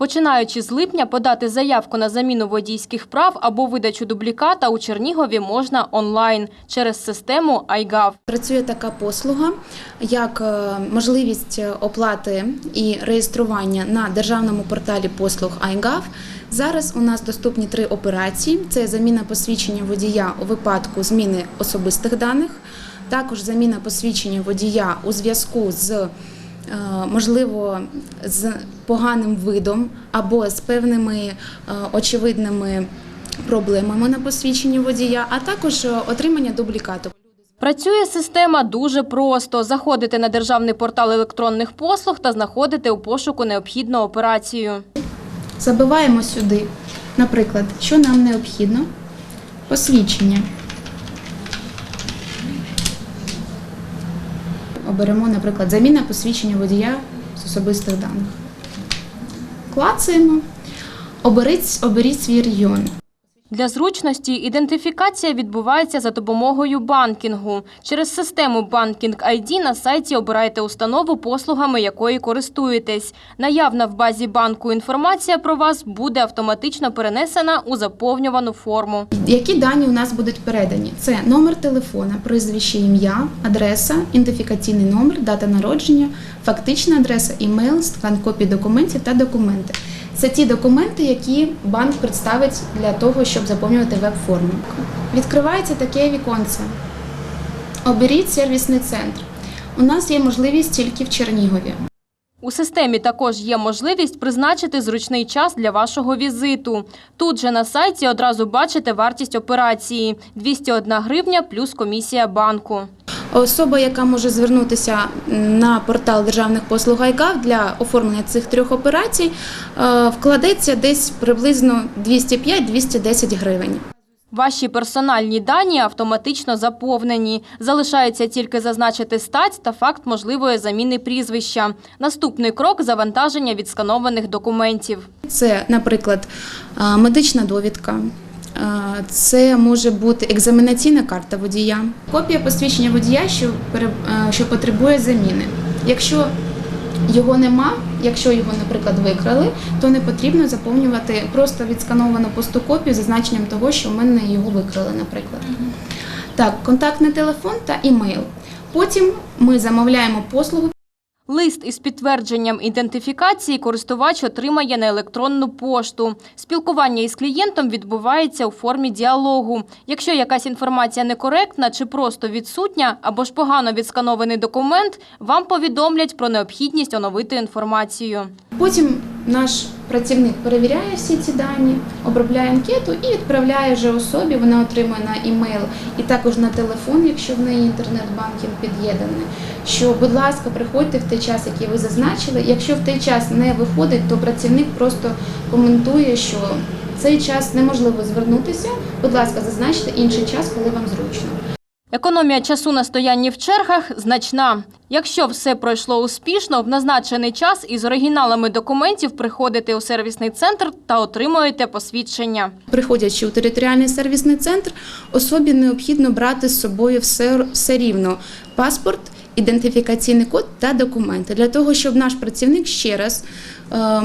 Починаючи з липня, подати заявку на заміну водійських прав або видачу дубліката у Чернігові можна онлайн через систему iGov. Працює така послуга, як е, можливість оплати і реєстрування на державному порталі послуг iGov. Зараз у нас доступні три операції: це заміна посвідчення водія у випадку зміни особистих даних, також заміна посвідчення водія у зв'язку з можливо з поганим видом або з певними е, очевидними проблемами на посвідченні водія, а також е, отримання дублікату. Працює система дуже просто. Заходите на державний портал електронних послуг та знаходите у пошуку необхідну операцію. Забиваємо сюди, наприклад, що нам необхідно? Посвідчення. Оберемо, наприклад, заміна посвідчення водія з особистих даних. Клацаємо. Оберіть, оберіть свій регіон. Для зручності ідентифікація відбувається за допомогою банкінгу. Через систему Banking ID на сайті обираєте установу, послугами якої користуєтесь. Наявна в базі банку інформація про вас буде автоматично перенесена у заповнювану форму. Які дані у нас будуть передані? Це номер телефона, прізвище, ім'я, адреса, ідентифікаційний номер, дата народження, фактична адреса, імейл, скан копій документів та документи. Це ті документи, які банк представить для того, щоб заповнювати веб-форму. Відкривається таке віконце. Оберіть сервісний центр. У нас є можливість тільки в Чернігові. У системі також є можливість призначити зручний час для вашого візиту. Тут же на сайті одразу бачите вартість операції – 201 гривня плюс комісія банку. Особа, яка може звернутися на портал державних послуг IGAV для оформлення цих трьох операцій, е, вкладеться десь приблизно 205-210 гривень. Ваші персональні дані автоматично заповнені. Залишається тільки зазначити стать та факт можливої заміни прізвища. Наступний крок – завантаження відсканованих документів. Це, наприклад, е, медична довідка. Це може бути екзаменаційна карта водія, копія посвідчення водія, що, е, що потребує заміни. Якщо його нема, якщо його, наприклад, викрали, то не потрібно заповнювати просто відскановану пусту копію з зазначенням того, що в мене його викрали, наприклад. Так, контактний телефон та імейл. Потім ми замовляємо послугу. Лист із підтвердженням ідентифікації користувач отримає на електронну пошту. Спілкування із клієнтом відбувається у формі діалогу. Якщо якась інформація некоректна чи просто відсутня, або ж погано відсканований документ, вам повідомлять про необхідність оновити інформацію. Потім наш працівник перевіряє всі ці дані, обробляє анкету і відправляє вже особі. Вона отримує на імейл і також на телефон, якщо в неї інтернет-банкінг під'єднаний. Що, будь ласка, приходьте в той час, який ви зазначили. Якщо в той час не виходить, то працівник просто коментує, що цей час неможливо звернутися. Будь ласка, зазначте інший час, коли вам зручно. Економія часу на стоянні в чергах значна. Якщо все пройшло успішно, в назначений час із оригіналами документів приходите у сервісний центр та отримуєте посвідчення. Приходячи у територіальний сервісний центр, особі необхідно брати з собою все, все рівно паспорт, ідентифікаційний код та документи для того, щоб наш працівник ще раз. е,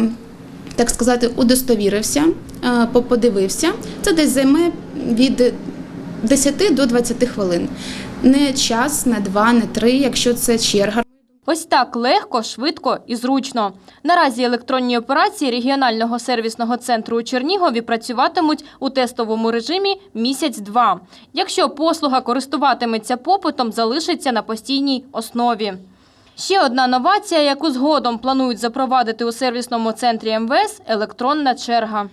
Так сказати, удостовірився, е, подивився. Це десь займе від 10 до 20 хвилин. Не час, не два, не три, якщо це черга. Ось так легко, швидко і зручно. Наразі електронні операції регіонального сервісного центру у Чернігові працюватимуть у тестовому режимі місяць-два. Якщо послуга користуватиметься попитом, залишиться на постійній основі. Ще одна новація, яку згодом планують запровадити у сервісному центрі МВС – електронна черга.